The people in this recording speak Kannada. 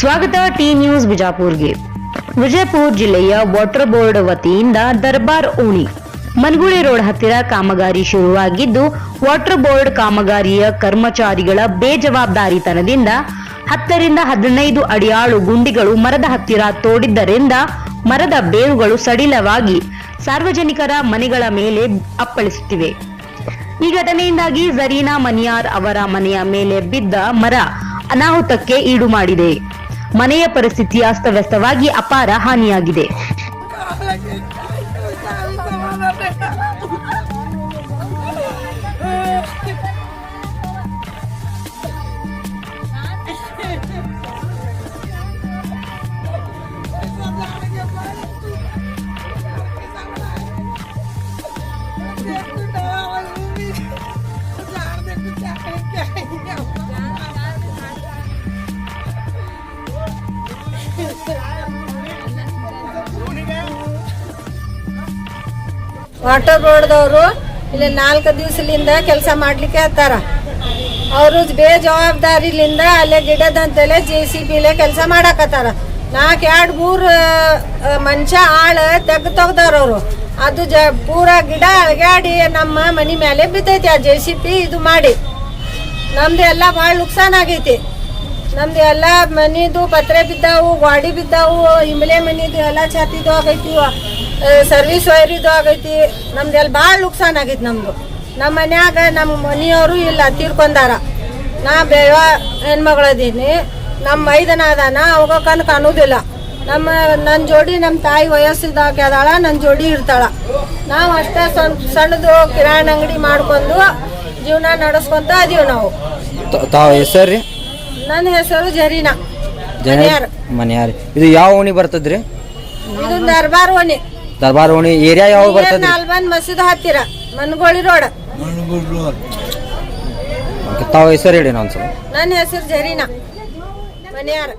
ಸ್ವಾಗತ ಟಿ ನ್ಯೂಸ್ ಬಿಜಾಪುರ್ಗೆ. ವಿಜಯಪುರ ಜಿಲ್ಲೆಯ ವಾಟರ್ ಬೋರ್ಡ್ ವತಿಯಿಂದ ದರ್ಬಾರ್ ಓಣಿ ಮನ್ಗುಳಿ ರೋಡ್ ಹತ್ತಿರ ಕಾಮಗಾರಿ ಶುರುವಾಗಿದ್ದು, ವಾಟರ್ ಬೋರ್ಡ್ ಕಾಮಗಾರಿಯ ಕರ್ಮಚಾರಿಗಳ ಬೇಜವಾಬ್ದಾರಿತನದಿಂದ ಹತ್ತರಿಂದ ಹದಿನೈದು ಅಡಿಯಾಳು ಗುಂಡಿಗಳು ಮರದ ಹತ್ತಿರ ತೋಡಿದ್ದರಿಂದ ಮರದ ಬೇರುಗಳು ಸಡಿಲವಾಗಿ ಸಾರ್ವಜನಿಕರ ಮನೆಗಳ ಮೇಲೆ ಅಪ್ಪಳಿಸುತ್ತಿವೆ. ಈ ಘಟನೆಯಿಂದಾಗಿ ಜರೀನಾ ಮನಿಯಾರ್ ಅವರ ಮನೆಯ ಮೇಲೆ ಬಿದ್ದ ಮರ ಅನಾಹುತಕ್ಕೆ ಈಡು ಮಾಡಿದೆ. ಮನೆಯ ಪರಿಸ್ಥಿತಿ ಅಸ್ತವ್ಯಸ್ತವಾಗಿ ಅಪಾರ ಹಾನಿಯಾಗಿದೆ. ವಾಟರ್ ಬೋರ್ಡ್ದವರು ಇಲ್ಲಿ ನಾಲ್ಕು ದಿವಸಲಿಂದ ಕೆಲಸ ಮಾಡ್ಲಿಕ್ಕೆ ಹತ್ತಾರ. ಅವರು ಬೇಜವಾಬ್ದಾರಿಲಿಂದ ಅಲ್ಲೇ ಗಿಡದಂತೆಲೆ ಜೆ ಸಿ ಬಿಲೆ ಕೆಲಸ ಮಾಡಕತ್ತಾರ. ನಾಲ್ಕು ಎರಡು ಮೂರು ಮನುಷ್ಯ ಆಳ ತೆಗ್ದು ತೆಗ್ದಾರ ಅವರು. ಅದು ಜ, ಪೂರ ಗಿಡ ಅಳಗಾಡಿ ನಮ್ಮ ಮನೆ ಮೇಲೆ ಬಿದ್ದೈತಿ ಆ ಜೆ ಸಿ ಪಿ ಇದು ಮಾಡಿ. ನಮ್ದು ಎಲ್ಲ ಭಾಳ ನುಕ್ಸಾನ್ ಆಗೈತಿ. ನಮ್ದು ಎಲ್ಲ ಮನಿದು ಪತ್ರೆ ಬಿದ್ದಾವು, ಗಾಡಿ ಬಿದ್ದಾವು ಇಮ್ಲೆ ಮನಿದು ಎಲ್ಲ ಛಾತಿದು ಆಗೈತಿ. ಸರ್ವಿಸ್ ವೈರಿದು ಆಗೈತಿ. ನಮ್ದು ಎಲ್ಲಿ ಭಾಳ ನುಕ್ಸಾನ್ ಆಗೈತಿ ನಮ್ದು. ನಮ್ಮ ಮನ್ಯಾಗ ನಮ್ಮ ಮನೆಯವರು ಇಲ್ಲ ತೀರ್ಕೊಂಡಾರ. ನಾ ಬೇವ ಹೆಣ್ಮಗಳದೀನಿ ನಮ್ಮ ಮೈದನ ಅದಾನ ಅವಾಗ ಕಣ್ ಕಾಣುವುದಿಲ್ಲ ನಮ್ಮ ನನ್ನ ಜೋಡಿ ನಮ್ಮ ತಾಯಿ ವಯಸ್ಸಿದಾಗ್ಯದಾಳ ನನ್ನ ಜೋಡಿ ಇರ್ತಾಳ. ನಾವು ಅಷ್ಟೇ ಸಣ್ಣ ಸಣ್ಣದು ಕಿರಾಣಿ ಅಂಗಡಿ ಮಾಡ್ಕೊಂಡು ಜೀವನ ನಡೆಸ್ಕೊಂತ ಅದೀವಿ ನಾವು. ತಾವು ಹೆಸರು ರೀ? ನನ್ನ ಹೆಸರು ಜರೀನಾ. ಮನ್ಯಾರ್. ಇದು ಯಾವ ಓಣಿ ಬರ್ತದ್ರಿ? ಇದು ದರ್ಬಾರ್ ಓಣಿ. ದರ್ಬಾರ್ ಓಣಿ ಏರಿಯಾ ಯಾವ ಬರ್ತದೆ? ನಾಲ್ಬನ್ ಮಸೀದ್ ಹತ್ತಿರ ಮನ್ಗೋಳಿ ರೋಡ್. ತಾವು ಹೆಸರು ಹೇಳಿ ನಾನು ನನ್ನ ಹೆಸರು ಜರೀನಾ ಮನ್ಯಾರ.